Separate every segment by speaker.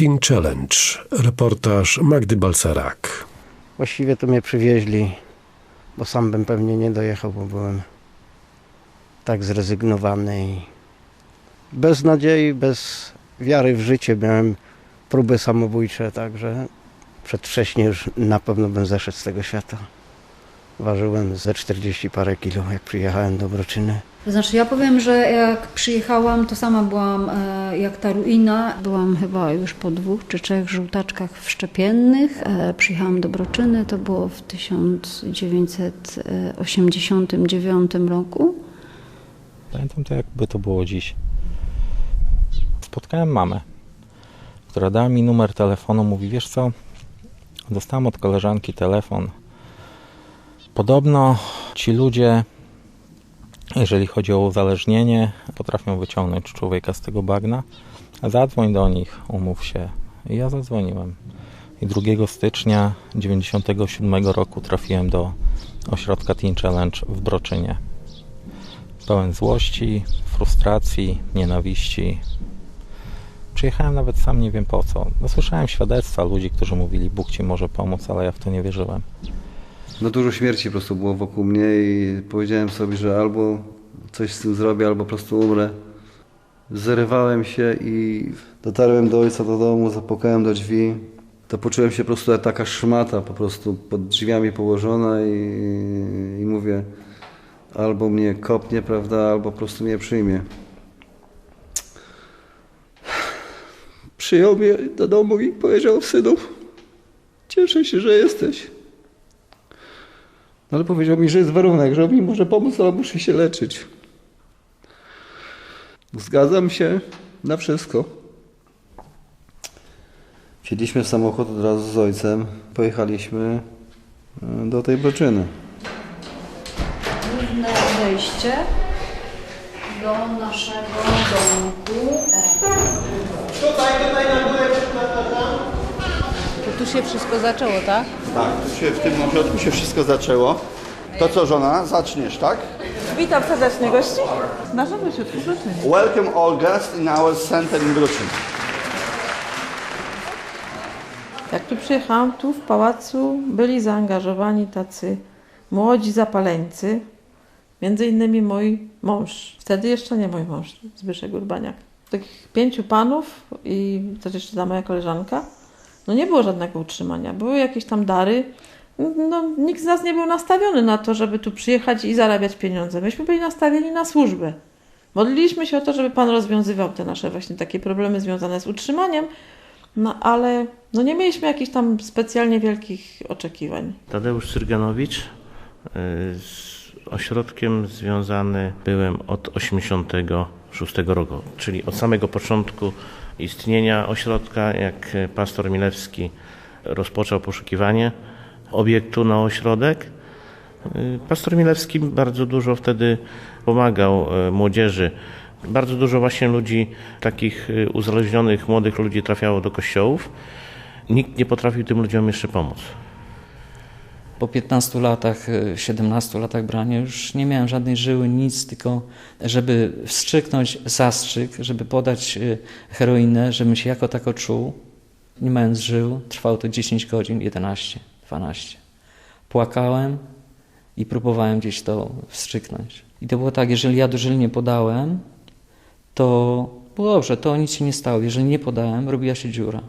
Speaker 1: Teen Challenge. Reportaż Magdy Balsarak.
Speaker 2: Właściwie to mnie przywieźli, bo sam bym pewnie nie dojechał, bo byłem tak zrezygnowany i bez nadziei, bez wiary w życie miałem próby samobójcze, także przedwcześnie już na pewno bym zeszedł z tego świata. Ważyłem ze 40 parę kilo, jak przyjechałem do Broczyny.
Speaker 3: To znaczy, ja powiem, że jak przyjechałam, to sama byłam e, jak ta ruina. Byłam chyba już po dwóch czy trzech żółtaczkach wszczepiennych. E, przyjechałam do Broczyny, to było w 1989 roku.
Speaker 4: Pamiętam to jakby to było dziś. Spotkałem mamę, która dała mi numer telefonu. Mówi, wiesz co, dostałam od koleżanki telefon. Podobno ci ludzie, jeżeli chodzi o uzależnienie, potrafią wyciągnąć człowieka z tego bagna. Zadzwoń do nich, umów się. I ja zadzwoniłem. I 2 stycznia 1997 roku trafiłem do ośrodka Teen Challenge w Broczynie. Pełen złości, frustracji, nienawiści. Przyjechałem nawet sam nie wiem po co. No, słyszałem świadectwa ludzi, którzy mówili, Bóg ci może pomóc, ale ja w to nie wierzyłem.
Speaker 5: No dużo śmierci po prostu było wokół mnie i powiedziałem sobie, że albo coś z tym zrobię, albo po prostu umrę. Zerwałem się i dotarłem do ojca do domu, zapukałem do drzwi. To poczułem się po prostu jak taka szmata po prostu pod drzwiami położona i, i mówię albo mnie kopnie, prawda, albo po prostu mnie przyjmie. Przyjął mnie do domu i powiedział synu, cieszę się, że jesteś. No ale powiedział mi, że jest warunek, że on mi może pomóc, ale muszę się leczyć. Zgadzam się na wszystko. Wsiedliśmy w samochód od razu z ojcem. Pojechaliśmy e, do tej Broczyny.
Speaker 3: Główne wejście do naszego domku.
Speaker 6: To tu się wszystko zaczęło, tak?
Speaker 7: Tak, tu się w tym ośrodku się wszystko zaczęło. To co żona, zaczniesz, tak?
Speaker 6: Witam serdecznie gości. Naszym ośrodku Broczynie.
Speaker 7: Welcome all guests in our center in Bruczyn.
Speaker 6: Jak tu przyjechałam, tu w pałacu byli zaangażowani tacy młodzi zapaleńcy, między innymi mój mąż, wtedy jeszcze nie mój mąż, Zbyszek Urbaniak. Takich pięciu panów i też jeszcze ta moja koleżanka, no nie było żadnego utrzymania. Były jakieś tam dary, no nikt z nas nie był nastawiony na to, żeby tu przyjechać i zarabiać pieniądze. Myśmy byli nastawieni na służbę. Modliliśmy się o to, żeby Pan rozwiązywał te nasze właśnie takie problemy związane z utrzymaniem, no ale no nie mieliśmy jakichś tam specjalnie wielkich oczekiwań.
Speaker 8: Tadeusz Syrganowicz. y, Z ośrodkiem związany byłem od 86 roku, czyli od samego początku istnienia ośrodka, jak pastor Milewski rozpoczął poszukiwanie obiektu na ośrodek. Pastor Milewski bardzo dużo wtedy pomagał y, młodzieży. Bardzo dużo właśnie ludzi, takich y, uzależnionych, młodych ludzi trafiało do kościołów. Nikt nie potrafił tym ludziom jeszcze pomóc.
Speaker 9: Po 15 latach, y, 17 latach brania już nie miałem żadnej żyły, nic, tylko żeby wstrzyknąć zastrzyk, żeby podać y, heroinę, żebym się jako tako czuł, nie mając żył. Trwało to 10 godzin, 11, 12. Płakałem i próbowałem gdzieś to wstrzyknąć. I to było tak, jeżeli ja do żyli nie podałem, to było dobrze, to nic się nie stało. Jeżeli nie podałem, robiła się dziura.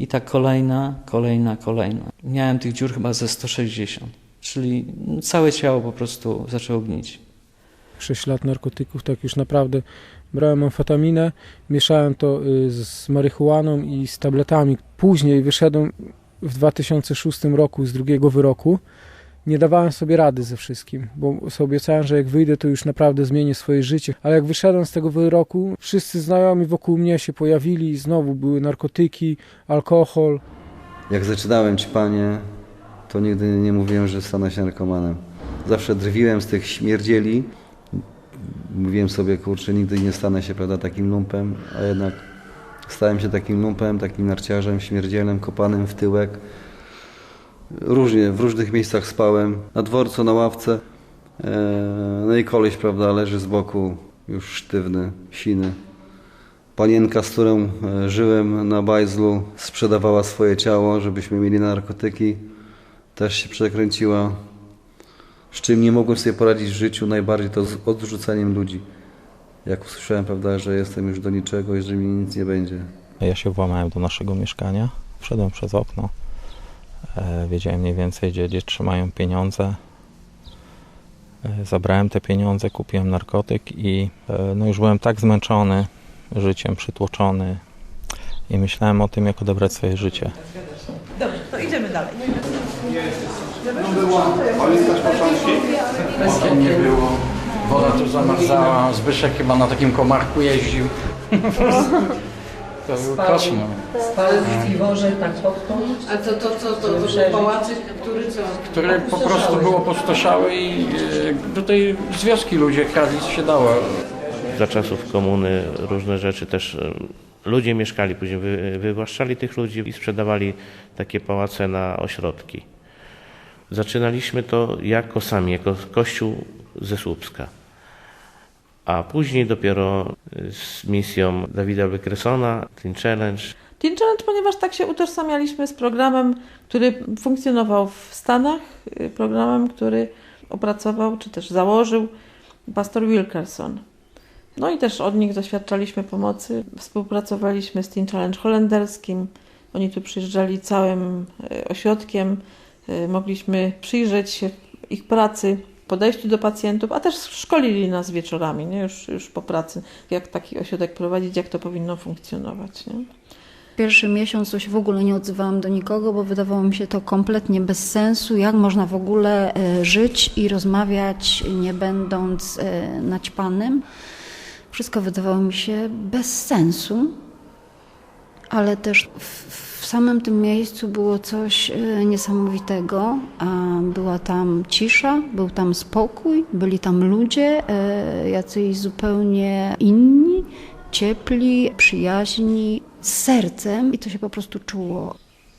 Speaker 9: I tak kolejna, kolejna, kolejna. Miałem tych dziur chyba ze 160, czyli całe ciało po prostu zaczęło gnić.
Speaker 10: 6 lat narkotyków, tak już naprawdę brałem amfetaminę, mieszałem to y, z marihuaną i z tabletami. Później wyszedłem w 2006 roku z drugiego wyroku. Nie dawałem sobie rady ze wszystkim, bo sobie obiecałem, że jak wyjdę, to już naprawdę zmienię swoje życie. Ale jak wyszedłem z tego wyroku, wszyscy znajomi wokół mnie się pojawili i znowu były narkotyki, alkohol.
Speaker 5: Jak zaczynałem ćpanie, to nigdy nie mówiłem, że stanę się narkomanem. Zawsze drwiłem z tych śmierdzieli. Mówiłem sobie, kurczę, nigdy nie stanę się prawda, takim lumpem, a jednak stałem się takim lumpem, takim narciarzem, śmierdzielem, kopanym w tyłek. Różnie, w różnych miejscach spałem. Na dworcu, na ławce. Eee, No i koleś, prawda, leży z boku, już sztywny, siny. Panienka, z którą e, żyłem na Bajzlu, sprzedawała swoje ciało, żebyśmy mieli narkotyki. Też się przekręciła. Z czym nie mogłem sobie poradzić w życiu, najbardziej to z odrzucaniem ludzi. Jak usłyszałem, prawda, że jestem już do niczego i że mi nic nie będzie.
Speaker 4: Ja się włamałem do naszego mieszkania, wszedłem przez okno. E, wiedziałem mniej więcej, gdzie, gdzie trzymają pieniądze. E, zabrałem te pieniądze, kupiłem narkotyk i e, no już byłem tak zmęczony życiem, przytłoczony i myślałem o tym, jak odebrać swoje życie.
Speaker 6: Dobrze, to idziemy dalej.
Speaker 11: Bezpiecznie nie było. Woda tu zamarzała. Zbyszek chyba na takim komarku jeździł. To był.
Speaker 12: Spał w Piworze, tak podpomóc.
Speaker 6: A to, to, to, to, to, to pałacyk, który co?
Speaker 11: Które po prostu było opustoszały i e, tutaj z wioski ludzie kradli co się dało.
Speaker 8: Za czasów komuny różne rzeczy też e, ludzie mieszkali, później wy, wywłaszczali tych ludzi i sprzedawali takie pałace na ośrodki. Zaczynaliśmy to jako sami, jako kościół ze Słupska. A później dopiero y, z misją Dawida Wykresona, Teen Challenge,
Speaker 6: Teen Challenge, ponieważ tak się utożsamialiśmy z programem, który funkcjonował w Stanach, y, programem, który opracował czy też założył pastor Wilkerson. No i też od nich doświadczaliśmy pomocy. Współpracowaliśmy z Teen Challenge holenderskim. Oni tu przyjeżdżali całym y, ośrodkiem. Mogliśmy przyjrzeć się ich pracy, podejściu do pacjentów, a też szkolili nas wieczorami, nie? Już, już po pracy, jak taki ośrodek prowadzić, jak to powinno funkcjonować. Nie?
Speaker 3: Pierwszy miesiąc to się w ogóle nie odzywałam do nikogo, bo wydawało mi się to kompletnie bez sensu. Jak można w ogóle e, żyć i rozmawiać, nie będąc e, naćpanym? Wszystko wydawało mi się bez sensu, ale też w, samym tym miejscu było coś e, niesamowitego. Była tam cisza, był tam spokój, byli tam ludzie, e, jacyś zupełnie inni, ciepli, przyjaźni, z sercem i to się po prostu czuło.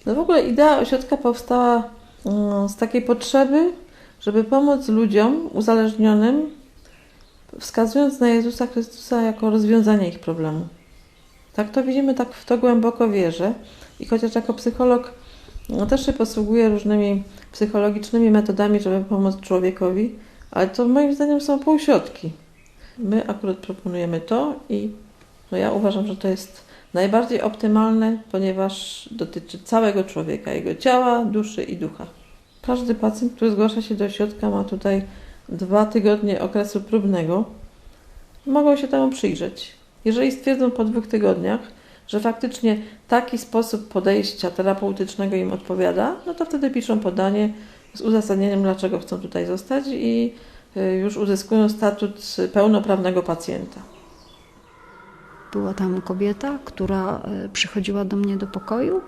Speaker 6: No w ogóle idea ośrodka powstała mm, z takiej potrzeby, żeby pomóc ludziom uzależnionym, wskazując na Jezusa Chrystusa jako rozwiązanie ich problemu. Tak to widzimy, tak w to głęboko wierzę. I chociaż jako psycholog no, też się posługuję różnymi psychologicznymi metodami, żeby pomóc człowiekowi, ale to moim zdaniem są półśrodki. My akurat proponujemy to i no, ja uważam, że to jest najbardziej optymalne, ponieważ dotyczy całego człowieka, jego ciała, duszy i ducha. Każdy pacjent, który zgłasza się do ośrodka, ma tutaj dwa tygodnie okresu próbnego. Mogą się temu przyjrzeć. Jeżeli stwierdzą po dwóch tygodniach, że faktycznie taki sposób podejścia terapeutycznego im odpowiada, no to wtedy piszą podanie z uzasadnieniem, dlaczego chcą tutaj zostać i y, już uzyskują statut pełnoprawnego pacjenta.
Speaker 3: Była tam kobieta, która e, przychodziła do mnie do pokoju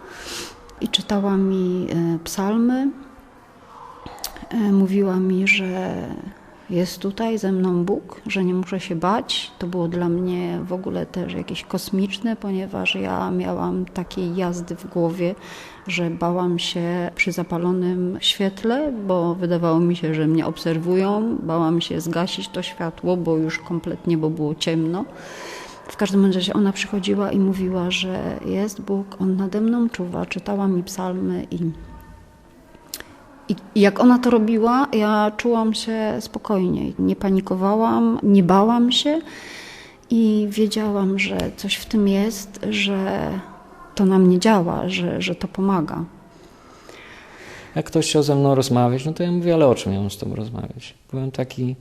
Speaker 3: i czytała mi e, psalmy. Mówiła mi, że jest tutaj ze mną Bóg, że nie muszę się bać. To było dla mnie w ogóle też jakieś kosmiczne, ponieważ ja miałam takiej jazdy w głowie, że bałam się przy zapalonym świetle, bo wydawało mi się, że mnie obserwują. Bałam się zgasić to światło, bo już kompletnie, bo było ciemno. W każdym razie ona przychodziła i mówiła, że jest Bóg, On nade mną czuwa, czytała mi psalmy i, i jak ona to robiła, ja czułam się spokojniej. Nie panikowałam, nie bałam się i wiedziałam, że coś w tym jest, że to na mnie działa, że, że to pomaga.
Speaker 9: Jak ktoś chciał ze mną rozmawiać, no to ja mówię, ale o czym ja mam z tobą rozmawiać? Byłem taki,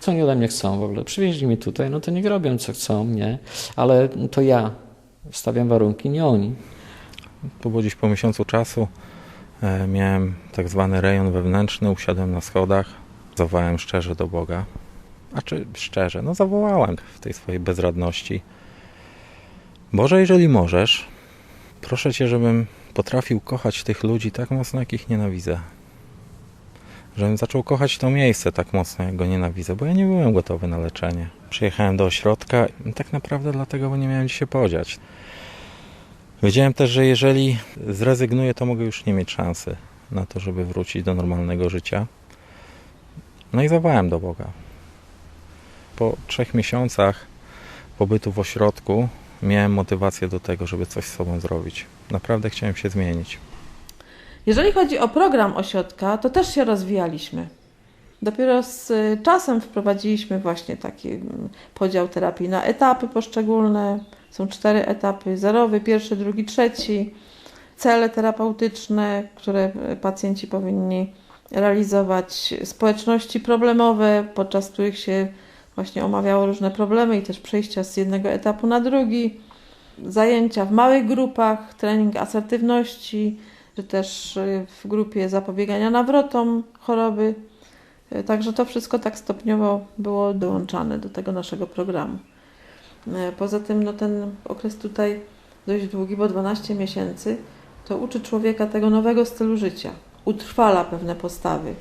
Speaker 9: co oni ode mnie chcą w ogóle? Przywieźli mnie tutaj, no to niech robią co chcą, nie? Ale to ja stawiam warunki, nie oni.
Speaker 4: To było gdzieś po miesiącu czasu. E, miałem tak zwany rejon wewnętrzny, usiadłem na schodach, zawołałem szczerze do Boga. A czy szczerze? No zawołałem w tej swojej bezradności. Boże, jeżeli możesz, proszę Cię, żebym potrafił kochać tych ludzi tak mocno, jak ich nienawidzę. Żebym zaczął kochać to miejsce tak mocno, jak go nienawidzę, bo ja nie byłem gotowy na leczenie. Przyjechałem do ośrodka tak naprawdę dlatego, bo nie miałem gdzie się podziać. Wiedziałem też, że jeżeli zrezygnuję, to mogę już nie mieć szansy na to, żeby wrócić do normalnego życia. No i zawołałem do Boga. Po trzech miesiącach pobytu w ośrodku miałem motywację do tego, żeby coś z sobą zrobić. Naprawdę chciałem się zmienić.
Speaker 6: Jeżeli chodzi o program ośrodka, to też się rozwijaliśmy. Dopiero z y, czasem wprowadziliśmy właśnie taki mm, podział terapii na etapy poszczególne. Są cztery etapy: zerowy, pierwszy, drugi, trzeci. Cele terapeutyczne, które y, pacjenci powinni realizować, społeczności problemowe, podczas których się właśnie omawiało różne problemy i też przejścia z jednego etapu na drugi. Zajęcia w małych grupach, trening asertywności, czy też y, w grupie zapobiegania nawrotom choroby. Y, Także to wszystko tak stopniowo było dołączane do tego naszego programu. Y, Poza tym no, ten okres tutaj dość długi, bo 12 miesięcy, to uczy człowieka tego nowego stylu życia, utrwala pewne postawy.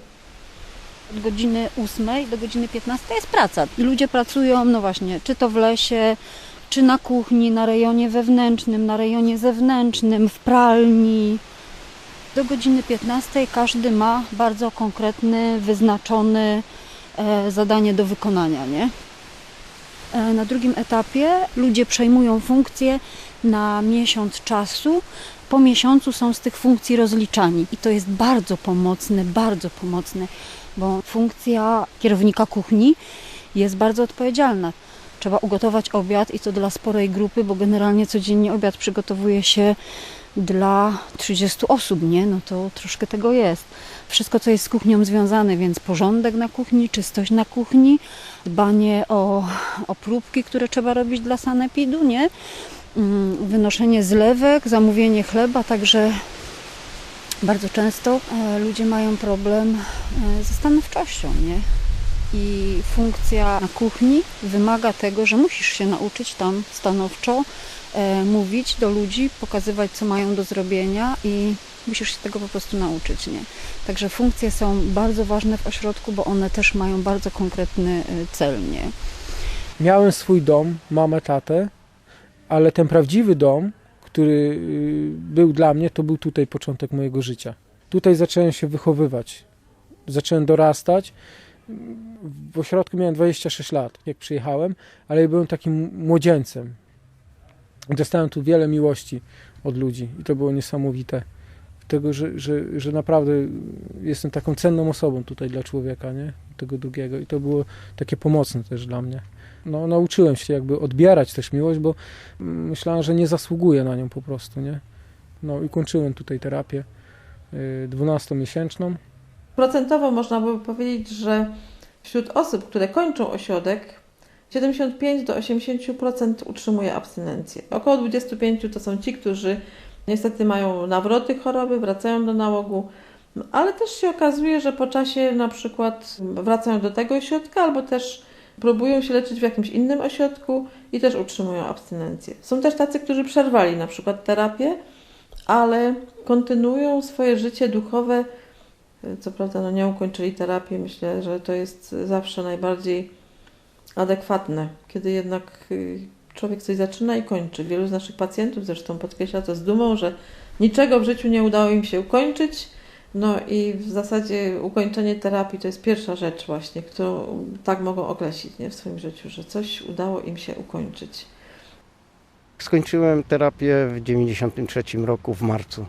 Speaker 3: Od godziny 8 do godziny 15 jest praca. Ludzie pracują, no właśnie, czy to w lesie, czy na kuchni, na rejonie wewnętrznym, na rejonie zewnętrznym, w pralni. Do godziny 15 każdy ma bardzo konkretny, wyznaczony e, zadanie do wykonania, nie? E, Na drugim etapie ludzie przejmują funkcje na miesiąc czasu. Po miesiącu są z tych funkcji rozliczani i to jest bardzo pomocne, bardzo pomocne, bo funkcja kierownika kuchni jest bardzo odpowiedzialna. Trzeba ugotować obiad i to dla sporej grupy, bo generalnie codziennie obiad przygotowuje się dla 30 osób, nie? No to troszkę tego jest. Wszystko, co jest z kuchnią związane, więc porządek na kuchni, czystość na kuchni, dbanie o, o próbki, które trzeba robić dla sanepidu, nie? Mm, Wynoszenie zlewek, zamówienie chleba, także bardzo często e, ludzie mają problem e, ze stanowczością, nie? I funkcja na kuchni wymaga tego, że musisz się nauczyć tam stanowczo mówić do ludzi, pokazywać, co mają do zrobienia i musisz się tego po prostu nauczyć, nie? Także funkcje są bardzo ważne w ośrodku, bo one też mają bardzo konkretny e, cel, nie?
Speaker 10: Miałem swój dom, mamę, tatę, ale ten prawdziwy dom, który y, był dla mnie, to był tutaj początek mojego życia. Tutaj zacząłem się wychowywać, zacząłem dorastać. W ośrodku miałem 26 lat, jak przyjechałem, ale byłem takim młodzieńcem. Dostałem tu wiele miłości od ludzi i to było niesamowite. Tego, że, że, że naprawdę jestem taką cenną osobą tutaj dla człowieka, nie? Tego drugiego. I to było takie pomocne też dla mnie. No, nauczyłem się jakby odbierać też miłość, bo mm, myślałem, że nie zasługuję na nią po prostu, nie? No i kończyłem tutaj terapię y, 12-miesięczną.
Speaker 6: Procentowo można by powiedzieć, że wśród osób, które kończą ośrodek, 75 do 80% utrzymuje abstynencję. Około 25 to są ci, którzy niestety mają nawroty choroby, wracają do nałogu, no, ale też się okazuje, że po czasie na przykład wracają do tego ośrodka albo też próbują się leczyć w jakimś innym ośrodku i też utrzymują abstynencję. Są też tacy, którzy przerwali na przykład terapię, ale kontynuują swoje życie duchowe. Co prawda no nie ukończyli terapii, myślę, że to jest zawsze najbardziej adekwatne, kiedy jednak y, człowiek coś zaczyna i kończy. Wielu z naszych pacjentów zresztą podkreśla to z dumą, że niczego w życiu nie udało im się ukończyć. No i w zasadzie ukończenie terapii to jest pierwsza rzecz właśnie, którą tak mogą określić nie, w swoim życiu, że coś udało im się ukończyć.
Speaker 2: Skończyłem terapię w 93 roku w marcu.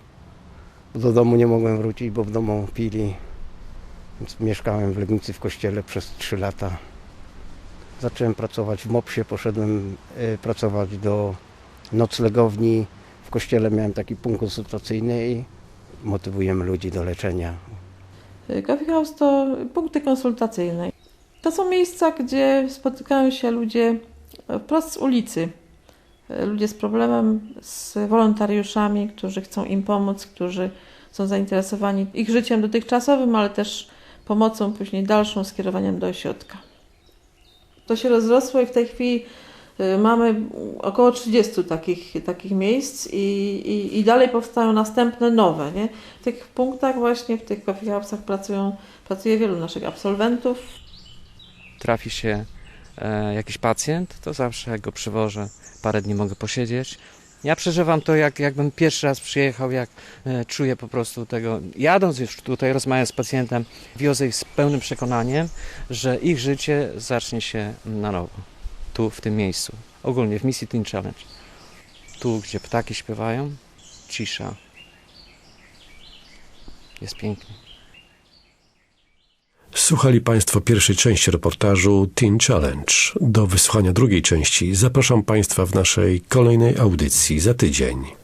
Speaker 2: Do domu nie mogłem wrócić, bo w domu pili. Więc mieszkałem w Legnicy w kościele przez 3 lata. Zacząłem pracować w MOPS-ie, poszedłem y, pracować do noclegowni. W kościele miałem taki punkt konsultacyjny i motywujemy ludzi do leczenia.
Speaker 6: Coffee House to punkty konsultacyjne. To są miejsca, gdzie spotykają się ludzie wprost z ulicy. Ludzie z problemem, z wolontariuszami, którzy chcą im pomóc, którzy są zainteresowani ich życiem dotychczasowym, ale też pomocą później dalszą, skierowaniem do ośrodka. To się rozrosło i w tej chwili y, mamy około 30 takich, takich miejsc i, i, i dalej powstają następne nowe. Nie? W tych punktach właśnie, w tych coffee pracują, pracuje wielu naszych absolwentów.
Speaker 9: Trafi się e, jakiś pacjent, to zawsze go przywożę, parę dni mogę posiedzieć. Ja przeżywam to, jak, jakbym pierwszy raz przyjechał, jak e, czuję po prostu tego. Jadąc już tutaj, rozmawiając z pacjentem, wiozę ich z pełnym przekonaniem, że ich życie zacznie się na nowo. Tu, w tym miejscu. Ogólnie w misji Teen Challenge. Tu, gdzie ptaki śpiewają, cisza. Jest pięknie.
Speaker 1: Słuchali Państwo pierwszej części reportażu Teen Challenge. Do wysłuchania drugiej części zapraszam Państwa w naszej kolejnej audycji za tydzień.